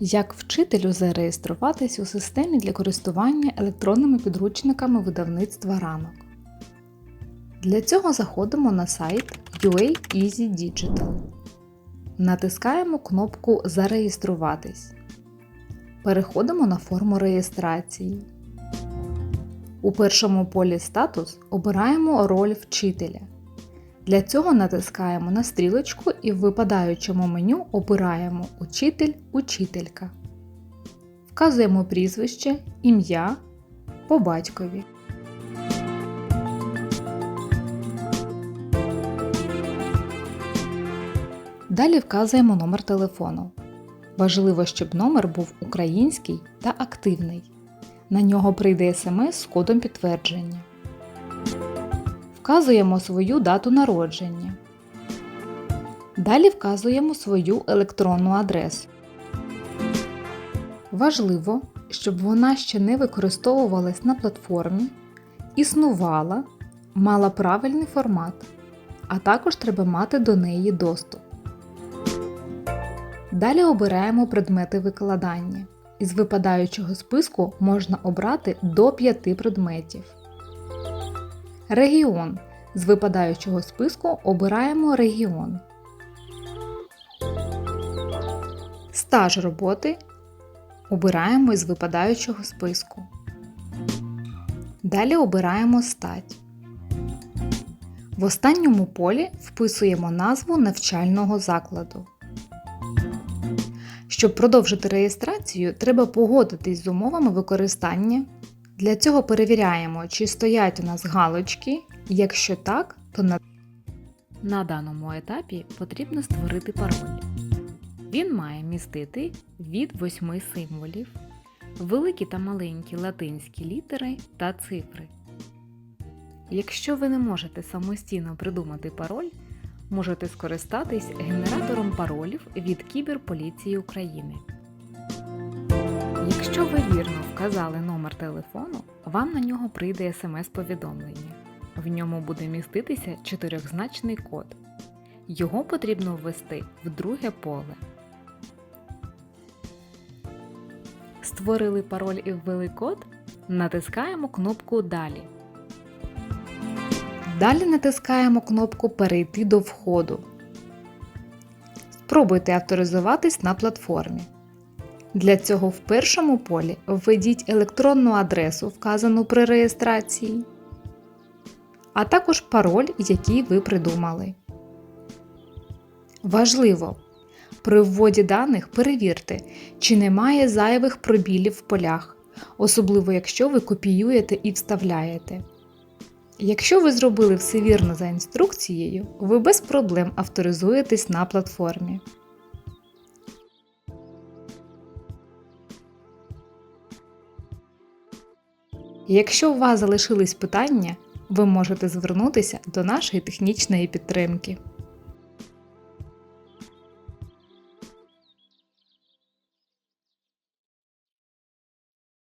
Як вчителю зареєструватись у системі для користування електронними підручниками видавництва ранок. Для цього заходимо на сайт UA Easy Digital. Натискаємо кнопку Зареєструватись. Переходимо на форму реєстрації. У першому полі Статус обираємо роль вчителя. Для цього натискаємо на стрілочку і в випадаючому меню обираємо Учитель Учителька. Вказуємо прізвище, ім'я по батькові. Далі вказуємо номер телефону. Важливо, щоб номер був український та активний. На нього прийде смс з кодом підтвердження. Вказуємо свою дату народження. Далі вказуємо свою електронну адресу. Важливо, щоб вона ще не використовувалась на платформі, існувала, мала правильний формат, а також треба мати до неї доступ. Далі обираємо предмети викладання. Із випадаючого списку можна обрати до 5 предметів. Регіон. З випадаючого списку обираємо регіон. Стаж роботи обираємо із випадаючого списку. Далі обираємо стать. В останньому полі вписуємо назву навчального закладу. Щоб продовжити реєстрацію, треба погодитись з умовами використання. Для цього перевіряємо, чи стоять у нас галочки. Якщо так, то на... на даному етапі потрібно створити пароль. Він має містити від 8 символів, великі та маленькі латинські літери та цифри. Якщо ви не можете самостійно придумати пароль, можете скористатись генератором паролів від Кіберполіції України. Якщо ви вірно вказали номер телефону, вам на нього прийде смс-повідомлення. В ньому буде міститися чотирьохзначний код. Його потрібно ввести в друге поле. Створили пароль і ввели код. Натискаємо кнопку Далі. Далі натискаємо кнопку Перейти до входу. Спробуйте авторизуватись на платформі. Для цього в першому полі введіть електронну адресу, вказану при реєстрації, а також пароль, який ви придумали. Важливо! При вводі даних перевірте, чи немає зайвих пробілів в полях, особливо якщо ви копіюєте і вставляєте. Якщо ви зробили все вірно за інструкцією, ви без проблем авторизуєтесь на платформі. Якщо у вас залишились питання, ви можете звернутися до нашої технічної підтримки.